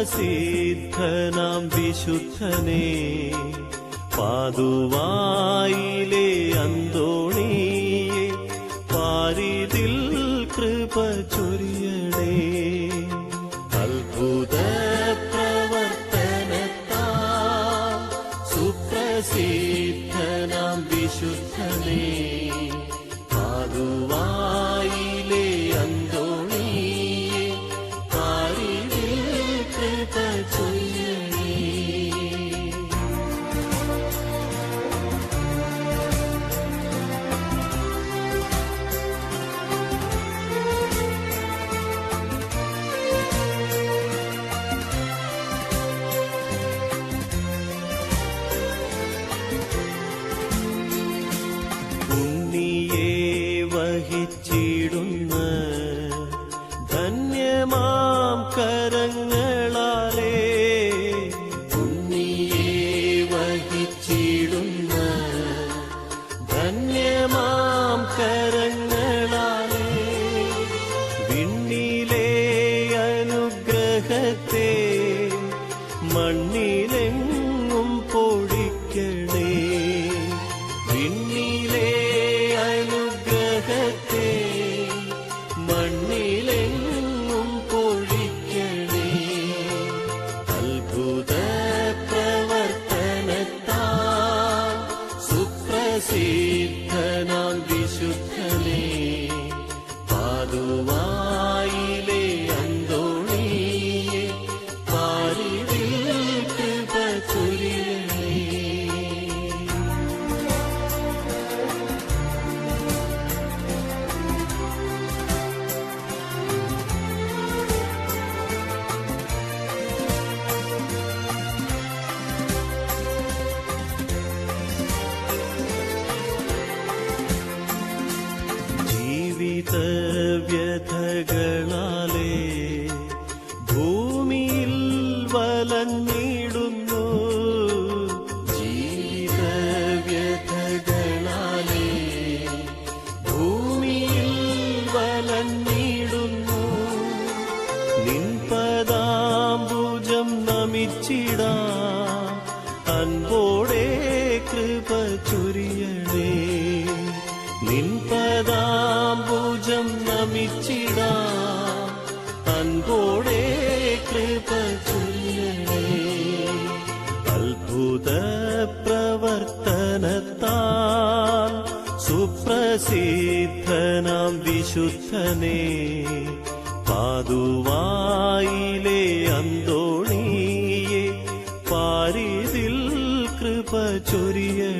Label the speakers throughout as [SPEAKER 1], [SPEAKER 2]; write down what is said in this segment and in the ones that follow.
[SPEAKER 1] സുപ്രസിദ്ധനാം വിശുദ്ധനെ. പാതുവായിലെ അന്തോണിയെ പാരിതിൽ കൃപ ചൊരിയണേ അനുഗ്രഹത്തെ മണ്ണിലെങ്ങും പൊടിക്കണേ. വിണ്ണിലെ അനുഗ്രഹത്തെ മണ്ണിലെങ്ങും പൊടിക്കണേ. അത്ഭുത പ്രവർത്തനത്താ സുപ്രസിദ്ധനാം വിശുദ്ധനേ. പാതുവായിലെ നിൻപദാംബുജം നമിച്ചിടാ. അൻപോടെ കൃപ ചൊരിയണേ. നിൻപദാംബുജം നമിച്ചിടാ. അൻപോടെ കൃപ ചൊരിയണേ. അത്ഭുത പ്രവർത്തനത്താൽ സുപ്രസിദ്ധനാം വിശുദ്ധനെ. പാതുവായിലെ അന്തോണിയെ പാരിതിൽ കൃപ ചൊരിയണേ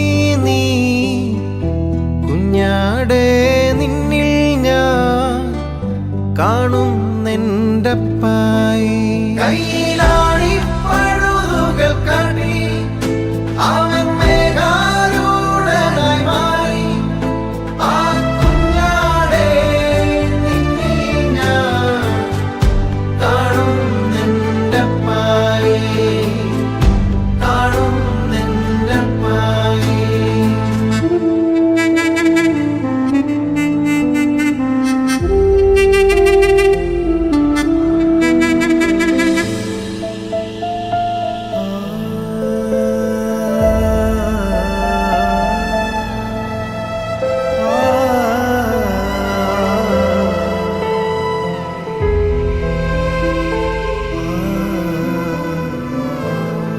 [SPEAKER 2] കാണുന്നെന്റെ പായി.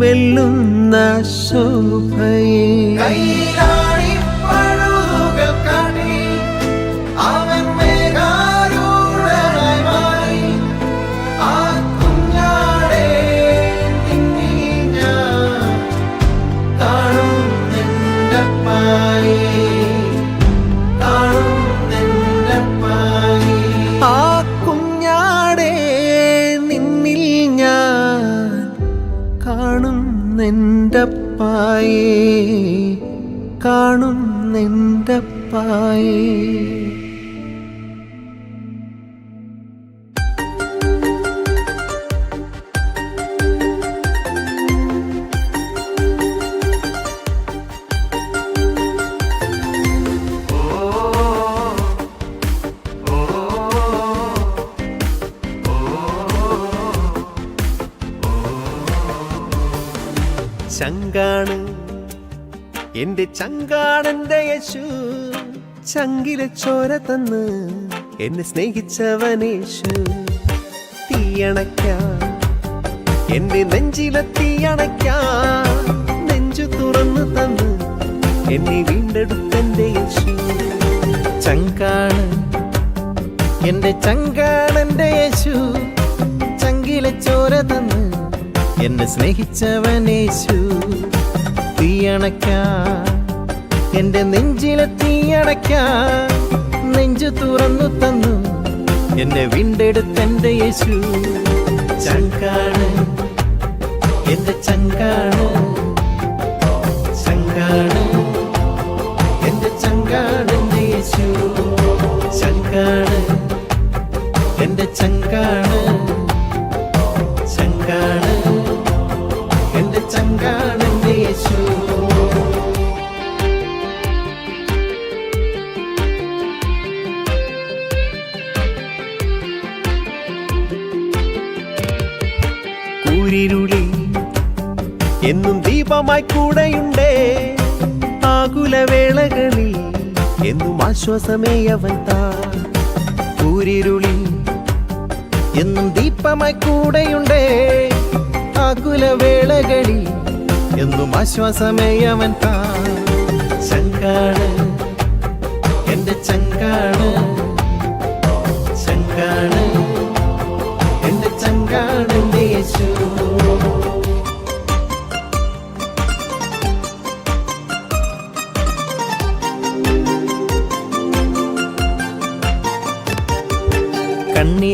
[SPEAKER 2] വെല്ലുന്ന ശോഭയെ എന്റെ ചങ്കാണന്റെ യേശു ചങ്കിലെ ചോര തന്ന് എന്നെ സ്നേഹിച്ചവനേശു തീയണക്ക എന്റെ നെഞ്ചിലെ തീയണക്ക നെഞ്ചു തുറന്നു തന്ന് എന്നെ വീണ്ടെടുത്തെന്റെ യേശു. ചങ്കാണ് എന്റെ ചങ്കാണന്റെ യേശു ചങ്കിലെ ചോര തന്ന് എന്നെ സ്നേഹിച്ചവനേശു തീയണക്ക എന്റെ നെഞ്ചിലെ തീയണക്ക നെഞ്ചു തുറന്നു തന്നു. എന്നെ വീണ്ടെടുത്തെന്റെ യേശു. ചങ്കാണ്. എന്റെ ചങ്കാണ്. ചങ്കാണ്. എന്റെ ചങ്കാണ് യേശു. ചങ്കാണ്. ആകുലവേളകളിൽ എന്നും ആശ്വാസമേ അവൻ താ കൂരിരുളി എന്നും ദീപമായി കൂടെയുണ്ടേ. ആകുലവേളകളിൽ എന്നും ആശ്വാസമേ അവൻ താ ചങ്കാണ് എന്റെ ചങ്കാട്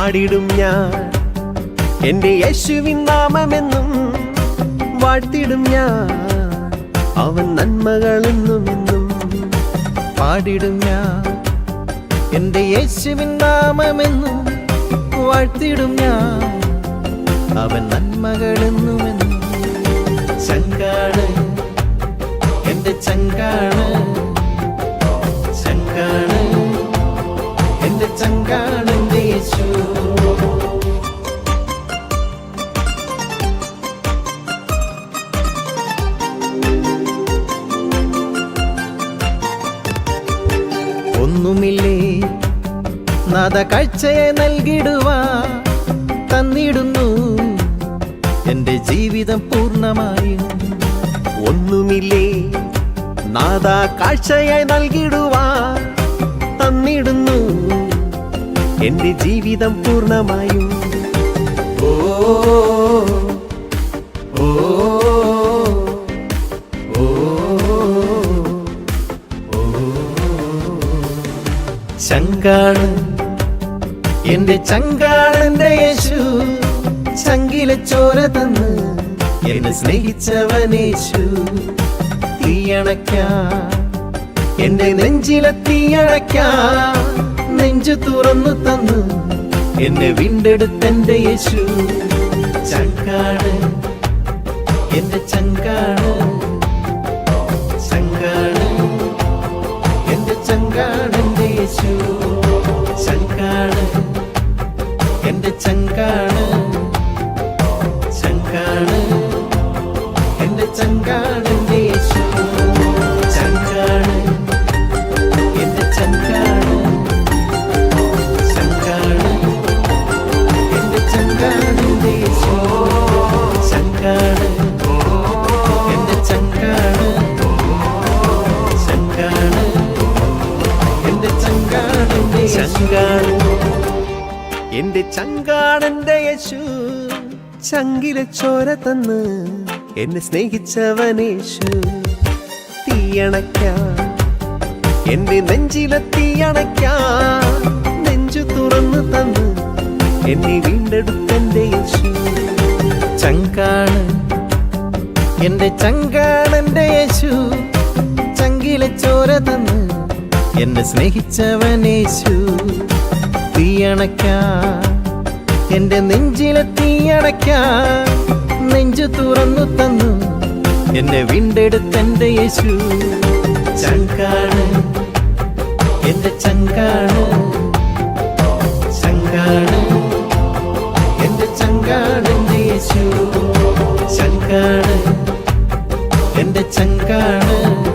[SPEAKER 2] പാടിടും ഞാൻ. എന്റെ യേശുവിൻ നാമമെന്നും വാഴ്ത്തിടും ഞാൻ. അവൻ നന്മകളെന്നും എന്നും പാടിടും ഞാൻ. എന്റെ യേശുവിൻ നാമമെന്നും വാഴ്ത്തിടും ഞാൻ. അവൻ നന്മകളെന്നുമെന്നും ചങ്കാണ്. എന്റെ ചങ്കാണ്. ചങ്കാണ്. എന്റെ ചങ്കാണ്. ഒന്നുമില്ലേ? നദ കാഴ്ചയെ നൽകിടുവാ തന്നിടുന്നു. എന്റെ ജീവിതം പൂർണമായും. ഒന്നുമില്ലേ? നാദ കാഴ്ചയെ നൽകിടുവാ തന്നിടുന്നു. എന്റെ ജീവിതം പൂർണമായും ഓ ഓ ചങ്കാണ് എന്റെ ചങ്കാണെന്റെ യേശു ചങ്കിലെ ചോര തന്ന് എന്നെ സ്നേഹിച്ചവനേശു തീയണക്ക എന്റെ നെഞ്ചിലെ തീയണയ്ക്കാം നെഞ്ചു തുറന്നു തന്നു. എന്നെ വീണ്ടെടുത്തെന്റെ യേശു ചങ്കാണ് എന്റെ ചങ്കാണ് എന്റെ യശു ചങ്കിലെ ചോര തന്ന് എന്നെ സ്നേഹിച്ചവനേശു തീയണക്കാ എന്റെ നെഞ്ചിലെ തീയണയ്ക്ക. നെഞ്ചു തുറന്നു തന്ന് എന്നെ വീണ്ടെടുത്തെന്റെ യേശു. ചങ്കാണ്. എന്റെ ചങ്കാണെന്റെ യേശു ചങ്കിലെ ചോര തന്ന് എന്നെ സ്നേഹിച്ചവനേശു തീയണയ്ക്ക. എന്റെ നെഞ്ചിലെ തീയണയ്ക്ക നെഞ്ചു തുറന്നു തന്നു. എന്നെ വീണ്ടെടുത്തെന്റെ യേശു. ചങ്കാണ്. എന്റെ ചങ്കാണ്. ചങ്കാണ്. എന്റെ ചങ്കാണ് എന്റെ യേശു. ചങ്കാണ്. എന്റെ ചങ്കാണ്.